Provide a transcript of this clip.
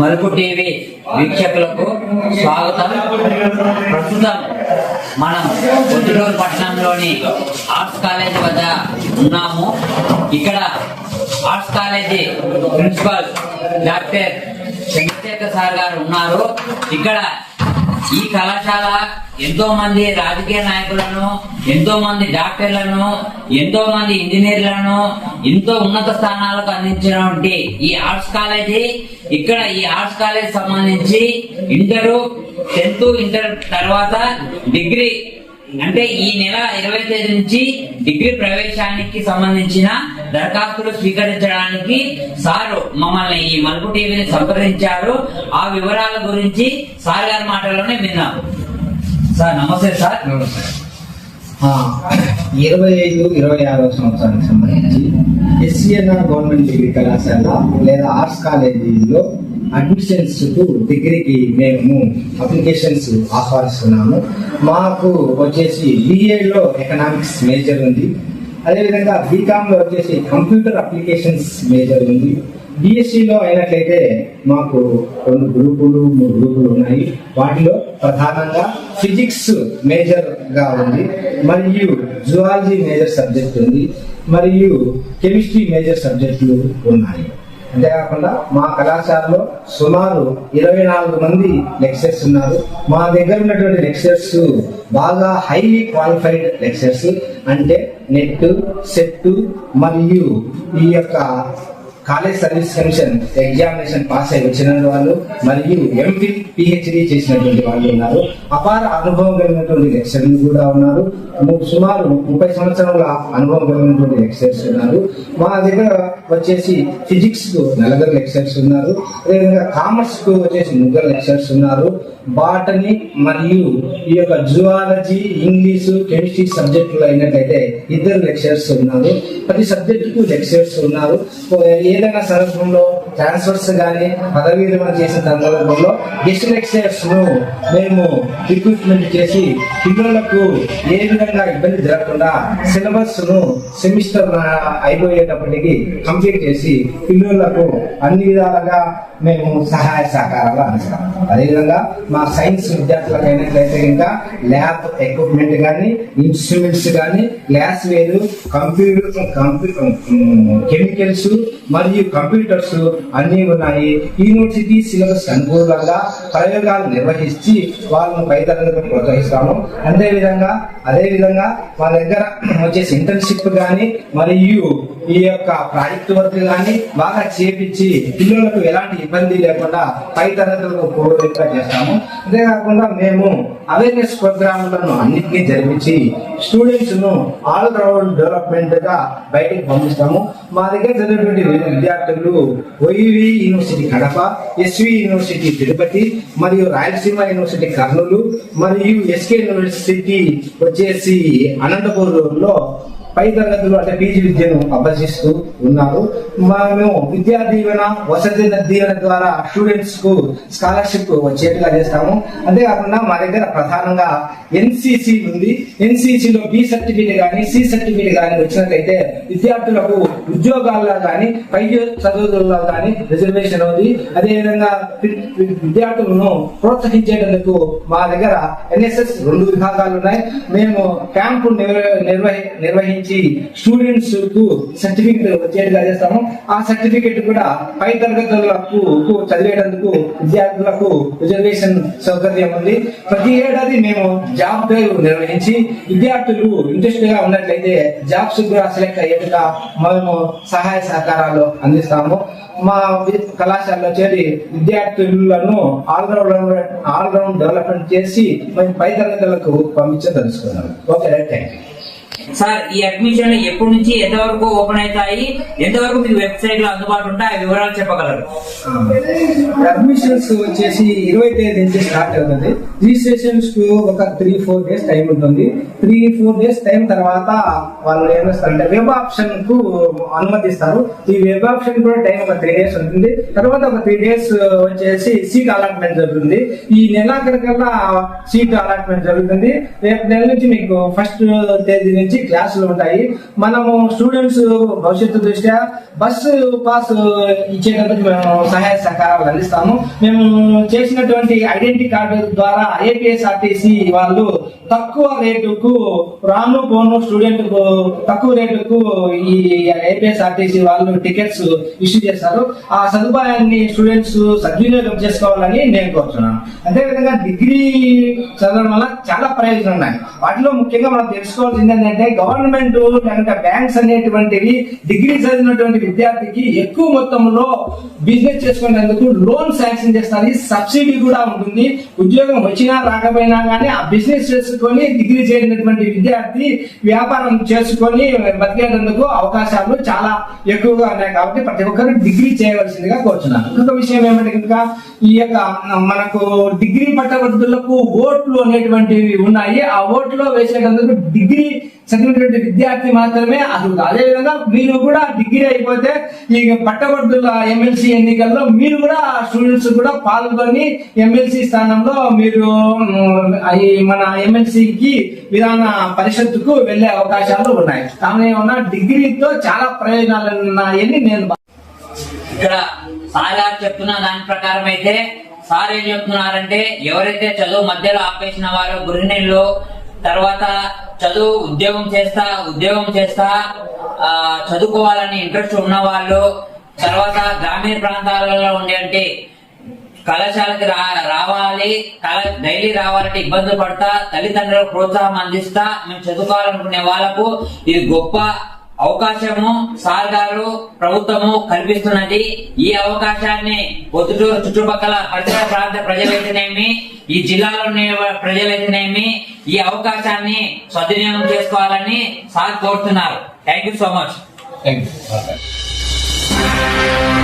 మలుపు టీవీ వీక్షకులకు స్వాగతం. ప్రస్తుతం మనం పొద్దుటూరు పట్టణంలోని ఆర్ట్స్ కాలేజ్ వద్ద ఉన్నాము. ఇక్కడ arts college principal doctor Chandrashekhar sir గారు ఉన్నారు. ఇక్కడ ఈ కళాశాల ఎంతో మంది రాజకీయ నాయకులను ఎంతో మంది డాక్టర్లను ఎంతో మంది ఇంజనీర్లను ఎంతో ఉన్నత స్థానాలకు అందించినటువంటి ఈ ఆర్ట్స్ కాలేజీ ఇక్కడ ఈ ఆర్ట్స్ కాలేజ్ సంబంధించి ఇంటరు టెన్త్ ఇంటర్ తర్వాత డిగ్రీ అంటే ఈ నెల ఇరవై తేదీ నుంచి డిగ్రీ ప్రవేశానికి సంబంధించిన దరఖాస్తులు స్వీకరించడానికి సారు మమ్మల్ని ఈ మలుపు టీవీని సంప్రదించారు. ఆ వివరాల గురించి సార్ గారి మాటల్లోనే విన్నాం. సార్ నమస్తే సార్. నమస్తే. ఇరవై ఐదు ఇరవై ఆరో సంవత్సరానికి సంబంధించి ఎస్సీఎన్ఆర్ గవర్నమెంట్ డిగ్రీ కళాశాల లేదా ఆర్ట్స్ కాలేజీలో అడ్మిషన్స్కు డిగ్రీకి మేము అప్లికేషన్స్ ఆహ్వానిస్తున్నాము. మాకు వచ్చేసి బిఏలో ఎకనామిక్స్ మేజర్ ఉంది. అదేవిధంగా బీకామ్లో వచ్చేసి కంప్యూటర్ అప్లికేషన్స్ మేజర్ ఉంది. బిఎస్సిలో అయినట్లయితే మాకు రెండు గ్రూపులు మూడు గ్రూపులు ఉన్నాయి. వాటిలో ప్రధానంగా ఫిజిక్స్ మేజర్గా ఉంది. మరియు జువాలజీ మేజర్ సబ్జెక్ట్ ఉంది. మరియు కెమిస్ట్రీ మేజర్ సబ్జెక్టులు ఉన్నాయి. అంతేకాకుండా మా కళాశాలలో సుమారు ఇరవై నాలుగు మంది లెక్చర్స్ ఉన్నారు. మా దగ్గర ఉన్నటువంటి లెక్చర్స్ బాగా హైలీ క్వాలిఫైడ్ లెక్చర్స్ అంటే నెట్ సెట్ మరియు ఈ యొక్క college service commission examination pass అయి వచ్చిన వాళ్ళు మరియు ఎంఫిల్ పిహెచ్డి చేసినటువంటి వాళ్ళు ఉన్నారు. అపార అనుభవం కలిగినటువంటి లెక్చర్లు కూడా ఉన్నారు. సుమారు ముప్పై సంవత్సరాల అనుభవం కలిగినటువంటి లెక్చర్స్ ఉన్నారు. మా దగ్గర వచ్చేసి ఫిజిక్స్కు నలుగురు లెక్చర్స్ ఉన్నారు. అదేవిధంగా కామర్స్కు వచ్చేసి ముగ్గురు లెక్చర్స్ ఉన్నారు. బాటనీ మరియు ఈ యొక్క జువాలజీ ఇంగ్లీషు కెమిస్ట్రీ సబ్జెక్టులు అయినట్లయితే ఇద్దరు లెక్చర్స్ ఉన్నారు. ప్రతి సబ్జెక్టుకు లెక్చర్స్ ఉన్నారు. ఏ ఏదైనా సందర్భంలో ట్రాన్స్ఫర్స్ కానీ పదవీ విరమణ చేసిన సందర్భంలో గెస్ట్ను మేము రిక్రూట్మెంట్ చేసి పిల్లలకు ఏ విధంగా ఇబ్బంది జరగకుండా సిలబస్ను సెమిస్టర్ అయిపోయేటప్పటికి కంప్లీట్ చేసి పిల్లలకు అన్ని విధాలుగా మేము సహాయ సహకారాలు అందిస్తాం. అదేవిధంగా మా సైన్స్ విద్యార్థులకు అయినట్లయితే ఇంకా ల్యాబ్ ఎక్విప్మెంట్ కానీ ఇన్స్ట్రుమెంట్స్ కానీ గ్లాస్ వేరు కంప్యూటర్ కెమికల్స్ మరియు కంప్యూటర్స్ అన్నీ ఉన్నాయి. యూనివర్సిటీ సిలబస్ అనుకూలంగా ప్రయోగాలు నిర్వహించి వాళ్ళను పై ప్రోత్సహిస్తాము. అదేవిధంగా అదేవిధంగా వాళ్ళ దగ్గర వచ్చేసి ఇంటర్న్షిప్ కానీ మరియు ఈ యొక్క ప్రాజెక్టు వర్క్ కానీ బాగా చేపించి పిల్లలకు ఎలాంటి ఇబ్బంది లేకుండా పై తరగతులకు పూర్వకంగా చేస్తాము అంతేకాకుండా మేము అవేర్నెస్ ప్రోగ్రాంలను అన్నింటినీ జరిపించి స్టూడెంట్స్ను ఆల్ రౌండ్ డెవలప్మెంట్గా బయటకు పంపిస్తాము. మా దగ్గర చదివేటువంటి విద్యార్థులు ఓఈవి university Kadapa SV university Tirupati మరియు రాయలసీమ యూనివర్సిటీ కర్నూలు మరియు ఎస్కే యూనివర్సిటీ వచ్చేసి అనంతపురంలో పై తరగతులు అంటే పీజీ విద్యను అభ్యసిస్తూ ఉన్నారు. మేము విద్యా దీవెన వసతి దీవెన ద్వారా స్టూడెంట్స్కు స్కాలర్షిప్ వచ్చేట్టుగా చేస్తాము. అంతేకాకుండా మా దగ్గర ప్రధానంగా ఎన్సిసి ఉంది. NCC లో బి సర్టిఫికేట్ కానీ సి సర్టిఫికేట్ కానీ వచ్చినట్లయితే విద్యార్థులకు ఉద్యోగాల్లో కానీ పై చదువులలో కానీ రిజర్వేషన్ ఉంది. అదేవిధంగా విద్యార్థులను ప్రోత్సహించేటందుకు మా దగ్గర ఎన్ఎస్ఎస్ రెండు విభాగాలు ఉన్నాయి. మేము క్యాంపు నిర్వహించి స్టూడెంట్స్కు సర్టిఫికెట్ వచ్చేట్టుగా చేస్తాము. ఆ సర్టిఫికెట్ కూడా పై తరగతులకు చదివేటందుకు విద్యార్థులకు రిజర్వేషన్ సౌకర్యం ఉంది. ప్రతి ఏడాది మేము జాబ్ డ్రైవ్ నిర్వహించి విద్యార్థులు ఇంట్రెస్ట్గా ఉన్నట్లయితే జాబ్స్ కూడా సెలెక్ట్ అయ్యేట్టుగా మేము సహాయ సహకారాలు అందిస్తాము. మా కళాశాలలో చేరి విద్యార్థులను ఆల్రౌండ్ ఆల్రౌండ్ డెవలప్మెంట్ చేసి మేము పై తరగతులకు పంపించదలుచుకున్నాము. Okay right thank you sir ఈ అడ్మిషన్ ఎప్పటి నుంచి ఎంతవరకు ఓపెన్ అవుతాయి? ఎంతవరకు మీ వెబ్సైట్లో అందుబాటు ఉంటాయి? ఆ వివరాలు చెప్పగలరు. అడ్మిషన్స్ వచ్చేసి ఇరవై తేదీ నుంచి స్టార్ట్ అవుతుంది. రిజిస్ట్రేషన్స్కు ఒక త్రీ ఫోర్ డేస్ టైం ఉంటుంది. త్రీ ఫోర్ డేస్ టైం తర్వాత వాళ్ళు ఏం చేస్తారంటే వెబ్ ఆప్షన్కు అనుమతిస్తారు. ఈ వెబ్ ఆప్షన్ కూడా టైం ఒక త్రీ డేస్ ఉంటుంది. తర్వాత ఒక త్రీ డేస్ వచ్చేసి సీట్ అలాట్మెంట్ జరుగుతుంది. ఈ నెలాఖరికల్లా సీట్ అలాట్మెంట్ జరుగుతుంది. రేపు నెల నుంచి మీకు ఫస్ట్ తేదీ నుంచి క్లాసులు ఉంటాయి. మనము స్టూడెంట్స్ భవిష్యత్తు దృష్ట్యా బస్సు పాస్ ఇచ్చేటప్పుడు మేము సహాయ సహకారాలు అందిస్తాము. మేము చేసినటువంటి ఐడెంటిటీ కార్డు ద్వారా ఏపీఎస్ఆర్టీసీ వాళ్ళు తక్కువ రేటుకు రాను పోను స్టూడెంట్కు తక్కువ రేటుకు ఈ ఏపీఎస్ఆర్టీసీ వాళ్ళు టికెట్స్ ఇష్యూ చేస్తారు. ఆ సదుపాయాన్ని స్టూడెంట్స్ సద్వినియోగం చేసుకోవాలని నేను కోరుతున్నాను. అదేవిధంగా డిగ్రీ చదవడం వల్ల చాలా ప్రయోజనాలు ఉన్నాయి. వాటిలో ముఖ్యంగా మనం తెలుసుకోవాల్సింది ఏంటంటే గవర్నమెంట్ కనుక బ్యాంక్స్ అనేటువంటివి డిగ్రీ చదివినటువంటి విద్యార్థికి ఎక్కువ మొత్తంలో బిజినెస్ చేసుకునేందుకు లోన్ శాంక్షన్ చేస్తుంది సబ్సిడీ కూడా ఉంటుంది. ఉద్యోగం వచ్చినా రాకపోయినా కానీ ఆ బిజినెస్ చేసుకొని డిగ్రీ చేరినటువంటి విద్యార్థి వ్యాపారం చేసుకొని బతికేందుకు అవకాశాలు చాలా ఎక్కువగా ఉన్నాయి కాబట్టి ప్రతి ఒక్కరు డిగ్రీ చేయవలసిందిగా కోరుతున్నాను ఇంకొక విషయం ఏమంటే కనుక ఈ యొక్క మనకు డిగ్రీ పట్టభద్రులకు ఓట్లు అనేటువంటివి ఉన్నాయి. ఆ ఓట్లో వేసేటందుకు డిగ్రీ చదివినటువంటి విద్యార్థి మాత్రమే అర్హులు అదేవిధంగా మీరు కూడా డిగ్రీ అయిపోతే ఈ పట్టభద్రుల ఎమ్మెల్సీ ఎన్నికల్లో మీరు కూడా స్టూడెంట్స్ కూడా పాల్గొని ఎమ్మెల్సీ స్థానంలో మీరు మన ఎమ్మెల్సీకి విధాన పరిషత్తుకు వెళ్ళే అవకాశాలు ఉన్నాయి. కావున ఉన్న డిగ్రీతో చాలా ప్రయోజనాలు ఉన్నాయని నేను ఇక్కడ సార్ గారు చెప్తున్న దాని ప్రకారం అయితే సార్ ఏం చెప్తున్నారంటే ఎవరైతే చదువు మధ్యలో ఆపేసిన వారు గృహిణులు తర్వాత చదువు ఉద్యోగం చేస్తా ఉద్యోగం చేస్తా చదువుకోవాలని ఇంట్రెస్ట్ ఉన్న వాళ్ళు తర్వాత గ్రామీణ ప్రాంతాలలో ఉండే కళాశాలకి రా రావాలి కళ- డైలీ రావాలంటే ఇబ్బందులు పడతా తల్లిదండ్రులకు ప్రోత్సాహం అందిస్తా మేము చదువుకోవాలనుకునే వాళ్ళకు ఇది గొప్ప అవకాశము సార్ గారు ప్రభుత్వము కల్పిస్తున్నది. ఈ అవకాశాన్ని పొద్దుటూరు చుట్టుపక్కల పరిసర ప్రాంత ప్రజలైతేనేమి ఈ జిల్లాలో ఉండే ప్రజలైతేనేమి ఈ అవకాశాన్ని సద్వినియోగం చేసుకోవాలని సార్ కోరుతున్నారు. Thank you so much thank you